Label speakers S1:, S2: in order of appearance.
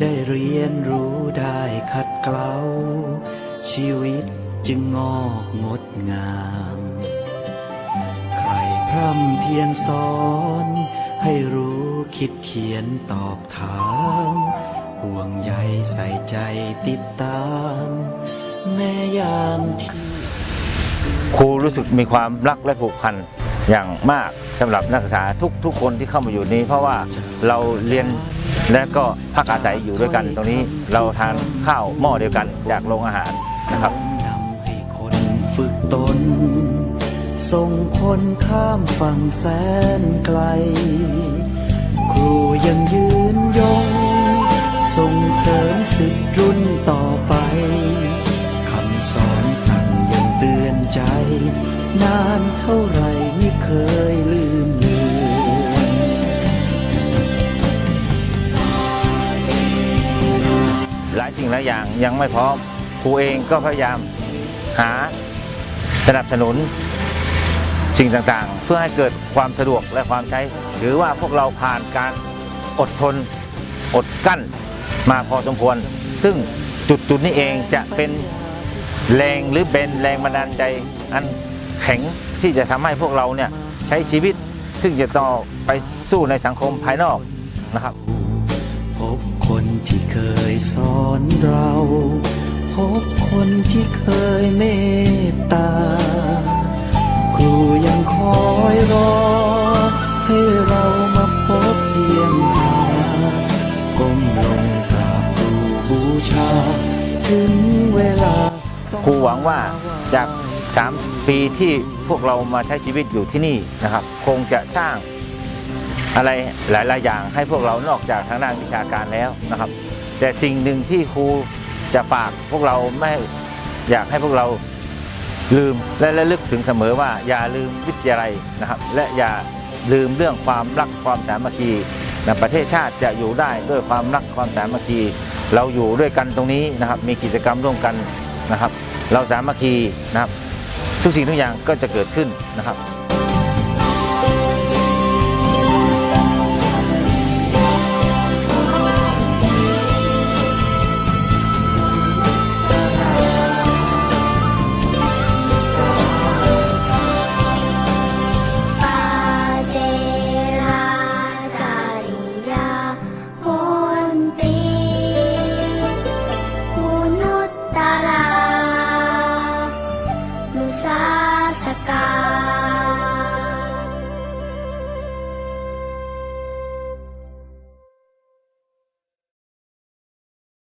S1: ได้เรียนรู้ได้ขัดเกลาชีวิตจึงงอกงดงาม ใครพร่ำเพียรสอน ให้รู้คิดเขียนตอบถาม ห่วงใยใส่ใจติดตาม แม่ยามที่
S2: ครูรู้สึกมีความรักและผูกพันอย่างมากสำหรับนักศึกษาทุกทุกคนที่เข้ามาอยู่นี้ เพราะว่าเราเรียน และก็พักอาศัยอยู่ด้วยกันตรงนี้เราทานข้าวหม้อเดียวกันจากโรงอาหารนะครับ
S1: นำให้คนฝึกตน ส่งคนข้ามฝั่งแสนไกล ครูยังยืนยง ส่งเสริมสิทธิรุ่นต่อไปคำสอนสั่งยังเตือนใจ นานเท่าไรไม่เคย
S2: สิ่งหลายอย่างยังไม่พร้อมครูเองก็พยายามหาสนับสนุนสิ่งต่างๆ เพื่อให้เกิดความสะดวกและความใช้ถือว่าพวกเราผ่านการอดทนอดกั้นมาพอสมควร ซึ่งจุดจุดๆนี้เองจะเป็นแรงหรือเป็นแรงบันดาลใจอันแข็งที่จะทำให้พวกเราเนี่ยใช้ชีวิต ซึ่งจะต้อไปสู้ในสังคมภายนอกนะครับ
S1: บคนที่เคยสอนเรา พบคนที่เคยเมตตา ครูยังคอยรอ ให้เรามาพบเยี่ยมหาก้มลงกราบครูบูชา ถึงเวลา
S2: ครูหวังว่าจาก 3 ปีที่พวกเรามาใช้ชีวิตอยู่ที่นี่นะครับ คงจะสร้าง อะไรหลาย ๆ อย่างให้พวกเรานอกจากทางด้านวิชาการแล้วนะครับ แต่สิ่งหนึ่งที่ครูจะฝากพวกเราไม่อยากให้พวกเราลืมและระลึกถึงเสมอว่าอย่าลืมวิทยาลัยนะครับ และอย่าลืมเรื่องความรักความสามัคคีนะประเทศชาติจะอยู่ได้ด้วยความรักความสามัคคี เราอยู่ด้วยกันตรงนี้นะครับ มีกิจกรรมร่วมกันนะครับ เราสามัคคีนะครับ ทุกสิ่งทุกอย่างก็จะเกิดขึ้นนะครับ